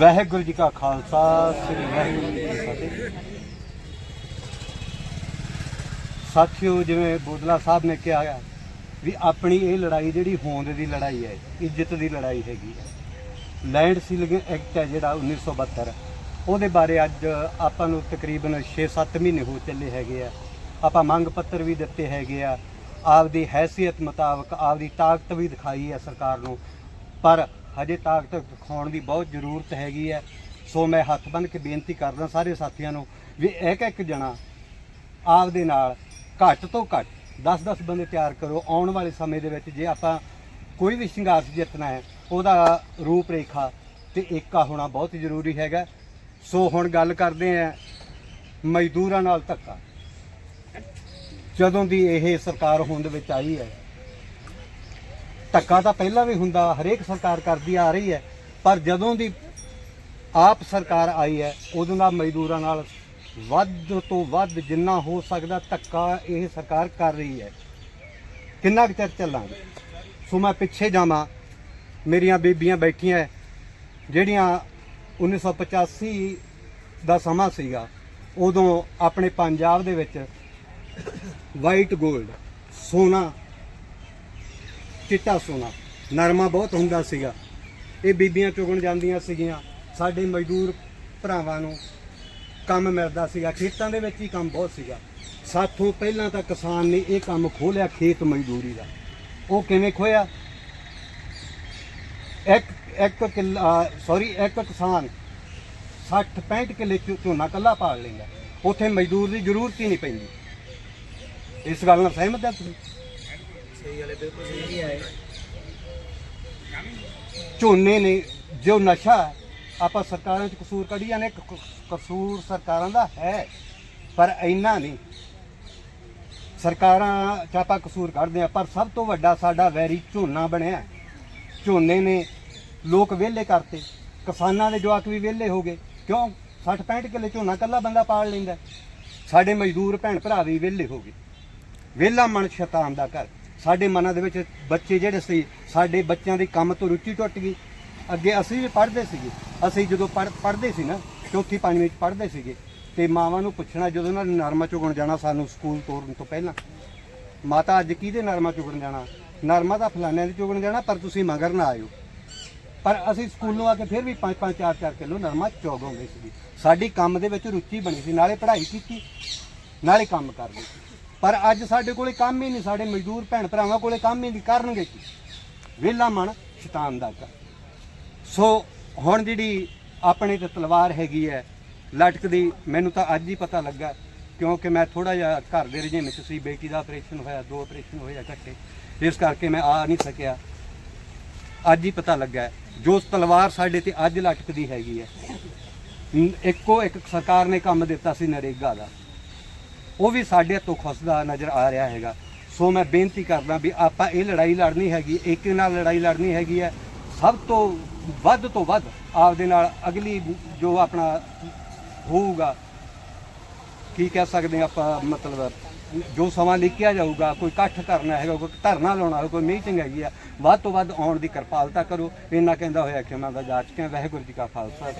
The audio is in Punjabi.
ਵਾਹਿਗੁਰੂ ਜੀ ਕਾ ਖਾਲਸਾ, ਸ੍ਰੀ ਵਾਹਿਗੁਰੂ ਜੀ ਕੀ ਫਤਿਹ। ਸਾਥੀਓ, ਜਿਵੇਂ ਬੋਦਲਾ ਸਾਹਿਬ ਨੇ ਕਿਹਾ ਹੈ ਵੀ ਆਪਣੀ ਇਹ ਲੜਾਈ ਜਿਹੜੀ ਹੋਂਦ ਦੀ ਲੜਾਈ ਹੈ, ਇੱਜ਼ਤ ਦੀ ਲੜਾਈ ਹੈਗੀ ਹੈ। ਲੈਂਡ ਸੀਲਿੰਗ ਐਕਟ ਹੈ ਜਿਹੜਾ 1972 ਉਹਦੇ ਬਾਰੇ ਅੱਜ ਆਪਾਂ ਨੂੰ ਤਕਰੀਬਨ 6-7 ਮਹੀਨੇ ਹੋ ਚੱਲੇ ਹੈਗੇ ਆ। ਆਪਾਂ ਮੰਗ ਪੱਤਰ ਵੀ ਦਿੱਤੇ ਹੈਗੇ ਆ। ਆਪਦੀ ਹੈਸੀਅਤ ਮੁਤਾਬਕ, ਆਪਦੀ ਤਾਕਤ ਵੀ ਦਿਖਾਈ ਹੈ ਸਰਕਾਰ ਨੂੰ। ਪਰ ਹਜੇ ਤਾਕਤ ਦਿਖਾਉਣ ਦੀ ਬਹੁਤ ਜ਼ਰੂਰਤ ਹੈਗੀ ਹੈ। ਸੋ ਮੈਂ ਹੱਥ ਬੰਨ੍ਹ ਕੇ ਬੇਨਤੀ ਕਰਦਾ ਸਾਰੇ ਸਾਥੀਆਂ ਨੂੰ ਵੀ ਇੱਕ ਇੱਕ ਜਣਾ ਆਪਦੇ ਨਾਲ ਘੱਟ ਤੋਂ ਘੱਟ 10-10 ਬੰਦੇ ਤਿਆਰ ਕਰੋ। ਆਉਣ ਵਾਲੇ ਸਮੇਂ ਦੇ ਵਿੱਚ ਜੇ ਆਪਾਂ ਕੋਈ ਵੀ ਸੰਘਰਸ਼ ਜਿੱਤਣਾ ਹੈ, ਉਹਦਾ ਰੂਪ ਰੇਖਾ ਤੇ ਏਕਾ ਹੋਣਾ ਬਹੁਤ ਜ਼ਰੂਰੀ ਹੈਗਾ। ਸੋ ਹੁਣ ਗੱਲ ਕਰਦੇ ਆਂ ਮਜ਼ਦੂਰਾਂ ਨਾਲ ਧੱਕਾ। ਜਦੋਂ ਦੀ ਇਹ ਸਰਕਾਰ ਹੋਂਦ ਵਿੱਚ ਆਈ ਹੈ ਧੱਕਾ ਤਾਂ ਪਹਿਲਾਂ ਵੀ ਹੁੰਦਾ ਹਰੇਕ ਸਰਕਾਰ ਕਰਦੀ ਆ ਰਹੀ ਹੈ ਪਰ ਜਦੋਂ ਦੀ ਆਪ ਸਰਕਾਰ ਆਈ ਹੈ ਉਦੋਂ ਦਾ ਮਜ਼ਦੂਰਾਂ ਨਾਲ ਵੱਧ ਤੋਂ ਵੱਧ ਜਿੰਨਾ ਹੋ ਸਕਦਾ ਧੱਕਾ ਇਹ ਸਰਕਾਰ ਕਰ ਰਹੀ ਹੈ। ਕਿੰਨਾ ਕੁ ਚਿਰ ਚੱਲਾਂਗੇ? ਸੋ ਮੈਂ ਪਿੱਛੇ ਜਾਵਾਂ ਮੇਰੀਆਂ ਬੀਬੀਆਂ ਬੈਠੀਆਂ ਹੈ, ਜਿਹੜੀਆਂ 1985 ਦਾ ਸਮਾਂ ਸੀਗਾ ਉਦੋਂ ਆਪਣੇ ਪੰਜਾਬ ਦੇ ਵਿੱਚ ਵਾਈਟ 골ਡ ਸੋਨਾ ਚਿੱਟਾ ਸੋਨਾ। ਨਰਮਾ ਬਹੁਤ ਹੁੰਦਾ ਸੀਗਾ। ਇਹ ਬੀਬੀਆਂ ਚੁਗਣ ਜਾਂਦੀਆਂ ਸੀਗੀਆਂ। ਸਾਡੇ ਮਜ਼ਦੂਰ ਭਰਾਵਾਂ ਨੂੰ ਕੰਮ ਮਿਲਦਾ ਸੀਗਾ। ਖੇਤਾਂ ਦੇ ਵਿੱਚ ਹੀ ਕੰਮ ਬਹੁਤ ਸੀਗਾ। ਸਾਥੋਂ ਪਹਿਲਾਂ ਤਾਂ ਕਿਸਾਨ ਨੇ ਇਹ ਕੰਮ ਖੋਲਿਆ ਖੇਤ ਮਜ਼ਦੂਰੀ ਦਾ। ਉਹ ਕਿਵੇਂ ਖੋਇਆ ਇੱਕ ਇੱਕ ਕਿੱਲਾ ਸੌਰੀ ਇੱਕ ਕਿਸਾਨ 60 65 ਕਿੱਲੇ ਝੋਨਾ ਕੱਲਾ ਪਾਲ ਲੈਂਦਾ। ਉੱਥੇ ਮਜ਼ਦੂਰ ਦੀ ਜ਼ਰੂਰਤ ਹੀ ਨਹੀਂ ਪੈਂਦੀ। ਇਸ ਗੱਲ ਨਾਲ ਸਹਿਮਤ ਹੈ ਤੁਸੀਂ? ਝੋਨੇ ਨੇ ਜੋ ਨਸ਼ਾ ਹੈ, ਆਪਾਂ ਸਰਕਾਰਾਂ 'ਚ ਕਸੂਰ ਕੱਢੀ ਜਾਂਦੇ ਕ- ਕ- ਕਸੂਰ ਸਰਕਾਰਾਂ ਦਾ ਹੈ ਪਰ ਇੰਨਾ ਨਹੀਂ। ਸਰਕਾਰਾਂ 'ਚ ਆਪਾਂ ਕਸੂਰ ਕੱਢਦੇ ਆ ਪਰ ਸਭ ਤੋਂ ਵੱਡਾ ਸਾਡਾ ਵੈਰੀ ਝੋਨਾ ਬਣਿਆ ਝੋਨੇ ਨੇ ਲੋਕ ਵਿਹਲੇ ਕਰਤੇ। ਕਿਸਾਨਾਂ ਦੇ ਜਵਾਕ ਵੀ ਵਿਹਲੇ ਹੋ ਗਏ। ਕਿਉਂ? 60 65 ਕਿੱਲੇ ਝੋਨਾ ਕੱਲਾ ਬੰਦਾ ਪਾਲ ਲੈਂਦਾ ਸਾਡੇ ਮਜ਼ਦੂਰ ਭੈਣ ਭਰਾ ਵੀ ਵਿਹਲੇ ਹੋ ਗਏ। ਵਿਹਲਾ ਮਨ ਸ਼ੈਤਾਨ ਦਾ ਘਰ। ਸਾਡੇ ਮਨਾਂ ਦੇ ਵਿੱਚ ਬੱਚੇ ਜਿਹੜੇ ਸੀ, ਸਾਡੇ ਬੱਚਿਆਂ ਦੀ ਕੰਮ ਤੋਂ ਰੁਚੀ ਟੁੱਟ ਗਈ। ਅੱਗੇ ਅਸੀਂ ਵੀ ਪੜ੍ਹਦੇ ਸੀਗੇ। ਅਸੀਂ ਜਦੋਂ ਪੜ੍ਹ- ਪੜ੍ਹਦੇ ਸੀ ਨਾ, ਚੌਥੀ, ਪੰਜਵੀਂ ਵਿੱਚ ਪੜ੍ਹਦੇ ਸੀਗੇ, ਤੇ ਮਾਵਾਂ ਨੂੰ ਪੁੱਛਣਾ ਜਦੋਂ ਉਹਨਾਂ ਨੇ ਨਰਮਾ ਚੁਗਣ ਜਾਣਾ ਸਾਨੂੰ ਸਕੂਲ ਤੋਰਨ ਤੋਂ ਪਹਿਲਾਂ, ਮਾਤਾ, ਅੱਜ ਕਿਹਦੇ ਨਰਮਾ ਚੁਗਣ ਜਾਣਾ? ਨਰਮਾ ਤਾਂ ਫਲਾਣਿਆਂ ਦੇ ਚੁਗਣ ਜਾਣਾ, ਪਰ ਤੁਸੀਂ ਮਗਰ ਨਾ ਆਇਓ। ਪਰ ਅਸੀਂ ਸਕੂਲੋਂ ਆ ਕੇ ਫਿਰ ਵੀ 5-5 4-4 ਕਿਲੋ ਨਰਮਾ ਚੋਗਾਉਂਦੇ ਸੀ ਸਾਡੀ ਕੰਮ ਦੇ ਵਿੱਚ ਰੁਚੀ ਬਣੀ ਸੀ, ਨਾਲੇ ਪੜ੍ਹਾਈ ਕੀਤੀ, ਨਾਲੇ ਕੰਮ ਕਰਦੇ ਸੀ। ਪਰ ਅੱਜ ਸਾਡੇ ਕੋਲੇ ਕੰਮ ਹੀ ਨਹੀਂ, ਸਾਡੇ ਮਜ਼ਦੂਰ ਭੈਣ ਭਰਾਵਾਂ ਕੋਲੇ ਕੰਮ ਹੀ ਨਹੀਂ, ਕਰਨਗੇ ਕੀ? ਵਿਹਲਾ ਮਨ ਸ਼ੈਤਾਨ ਦਾ ਘਰ। ਸੋ ਹੁਣ ਜਿਹੜੀ ਆਪਣੇ ਤੇ ਤਲਵਾਰ ਹੈਗੀ ਹੈ ਲਟਕਦੀ ਮੈਨੂੰ ਤਾਂ ਅੱਜ ਹੀ ਪਤਾ ਲੱਗਾ, ਕਿਉਂਕਿ ਮੈਂ ਥੋੜਾ ਜਿਹਾ ਘਰ ਦੇ ਰਜੇਵੇਂ ਵਿੱਚ ਸੀ, ਬੇਟੀ ਦਾ ਆਪਰੇਸ਼ਨ ਹੋਇਆ, ਦੋ ਆਪਰੇਸ਼ਨ ਹੋਏ ਇਕੱਠੇ, ਇਸ ਕਰਕੇ ਮੈਂ ਆ ਨਹੀਂ ਸਕਿਆ। ਅੱਜ ਹੀ ਪਤਾ ਲੱਗਾ, ਜੋ ਤਲਵਾਰ ਸਾਡੇ ਤੇ ਅੱਜ ਲਟਕਦੀ ਹੈਗੀ ਹੈ ਇੱਕੋ ਇੱਕ ਸਰਕਾਰ ਨੇ ਕੰਮ ਦਿੱਤਾ ਸੀ ਨਰੇਗਾ ਦਾ। ਉਹ ਵੀ ਸਾਡੇ ਤੋਂ ਖੁੱਸਦਾ ਨਜ਼ਰ ਆ ਰਿਹਾ ਹੈਗਾ। ਸੋ ਮੈਂ ਬੇਨਤੀ ਕਰਦਾ ਵੀ ਆਪਾਂ ਇਹ ਲੜਾਈ ਲੜਨੀ ਹੈਗੀ, ਇੱਕ ਨਾਲ ਲੜਾਈ ਲੜਨੀ ਹੈਗੀ ਹੈ। ਸਭ ਤੋਂ ਵੱਧ ਤੋਂ ਵੱਧ ਆਪਦੇ ਨਾਲ ਅਗਲੀ ਜੋ ਆਪਣਾ ਹੋਊਗਾ, ਕੀ ਕਹਿ ਸਕਦੇ ਆਪਾਂ, ਮਤਲਬ ਜੋ ਸਮਾਂ ਲਿਖਿਆ ਜਾਊਗਾ, ਕੋਈ ਇਕੱਠ ਕਰਨਾ ਹੈਗਾ, ਕੋਈ ਧਰਨਾ ਲਾਉਣਾ ਹੋਵੇ ਕੋਈ ਮੀਟਿੰਗ ਹੈਗੀ ਆ, ਵੱਧ ਤੋਂ ਵੱਧ ਆਉਣ ਦੀ ਕਿਰਪਾਲਤਾ ਕਰੋ। ਇੰਨਾ ਕਹਿੰਦਾ ਹੋਇਆ ਕਿ ਮੈਂ ਦਾ ਜਾਚ ਕੇ ਵਾਹਿਗੁਰੂ ਜੀ ਕਾ ਖਾਲਸਾ।